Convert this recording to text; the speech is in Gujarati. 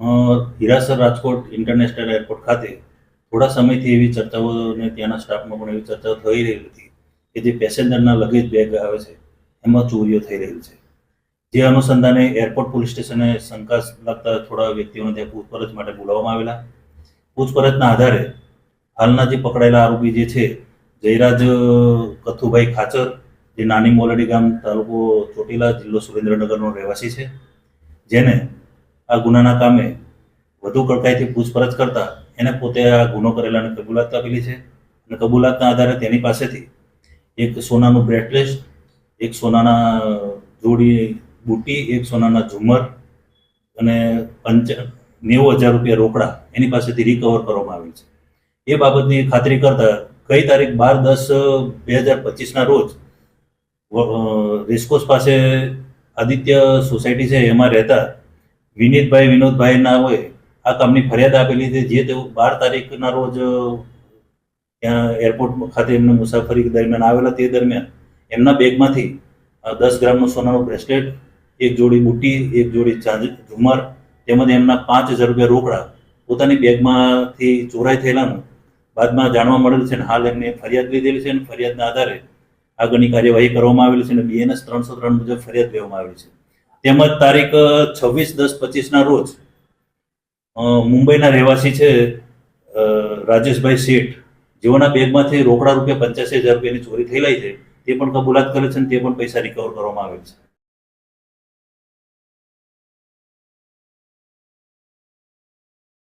હીરાસર રાજકોટ ઇન્ટરનેશનલ એરપોર્ટ ખાતે થોડા સમયથી એવી ચર્ચાઓ અને ત્યાંના સ્ટાફમાં પણ એવી ચર્ચાઓ થઈ રહી હતી કે જે પેસેન્જરના લગેજ બેગ આવે છે, એમાં ચોરીઓ થઈ રહી છે. જે અનુસંધાને એરપોર્ટ પોલીસ સ્ટેશને શંકા લાગતા થોડા વ્યક્તિઓને ત્યાં પૂછપરછ માટે બોલાવવામાં આવેલા. પૂછપરછના આધારે હાલના જે પકડાયેલા આરોપી જે છે, જયરાજ કથુભાઈ ખાચર, જે નાની મોલડી ગામ તાલુકો ચોટીલા જિલ્લો સુરેન્દ્રનગરનો રહેવાસી છે, જેને આ ગુનાના કામે વધુ કડકાઈથી પૂછપરછ કરતા એને પોતે આ ગુનો કરેલાની કબૂલાત આપેલી છે. અને કબૂલાતના આધારે તેની પાસેથી એક સોનાનું બ્રેસલેટ એક સોનાના જોડી બુટ્ટી, એક સોનાના ઝુમર અને પંચ નેવું હજાર રૂપિયા રોકડા એની પાસેથી રિકવર કરવામાં આવેલ છે. એ બાબતની ખાતરી કરતા ગઈ તારીખ બાર દસ બે હજાર પચીસના રોજ રેસકોસ પાસે આદિત્ય સોસાયટી છે, એમાં રહેતા વિનીતભાઈ, વિનોદભાઈ ના હોય, આ કામની ફરિયાદ આપેલી છે, જે તેઓ બાર તારીખના રોજ ત્યાં એરપોર્ટ ખાતે એમને મુસાફરી દરમિયાન આવેલા તે દરમિયાન એમના બેગમાંથી દસ ગ્રામનું સોનાનું બ્રેસલેટ, એક જોડી બુટ્ટી, એક જોડી ઝુમર તેમજ એમના પાંચ હજાર રૂપિયા રોકડા પોતાની બેગમાંથી ચોરાઈ થયેલાનું બાદમાં જાણવા મળેલ છે અને હાલ એમને ફરિયાદ લીધેલી છે અને ફરિયાદના આધારે આગળની કાર્યવાહી કરવામાં આવેલી છે અને બીએનએસ ત્રણસો ત્રણ મુજબ ફરિયાદ લેવામાં આવેલી છે. તેમજ તારીખ છવ્વીસ, દસ, પચીસના રોજ મુંબઈના રહેવાસી છે રાજેશભાઈ શેઠ. જેઓના બેગમાંથી રોકડા રૂપિયા પંચ્યાસી હજાર રૂપિયાની ચોરી થયેલી છે, તે પણ કબૂલાત કરે છે અને તે પણ પૈસા રિકવર કરવામાં આવેલ છે.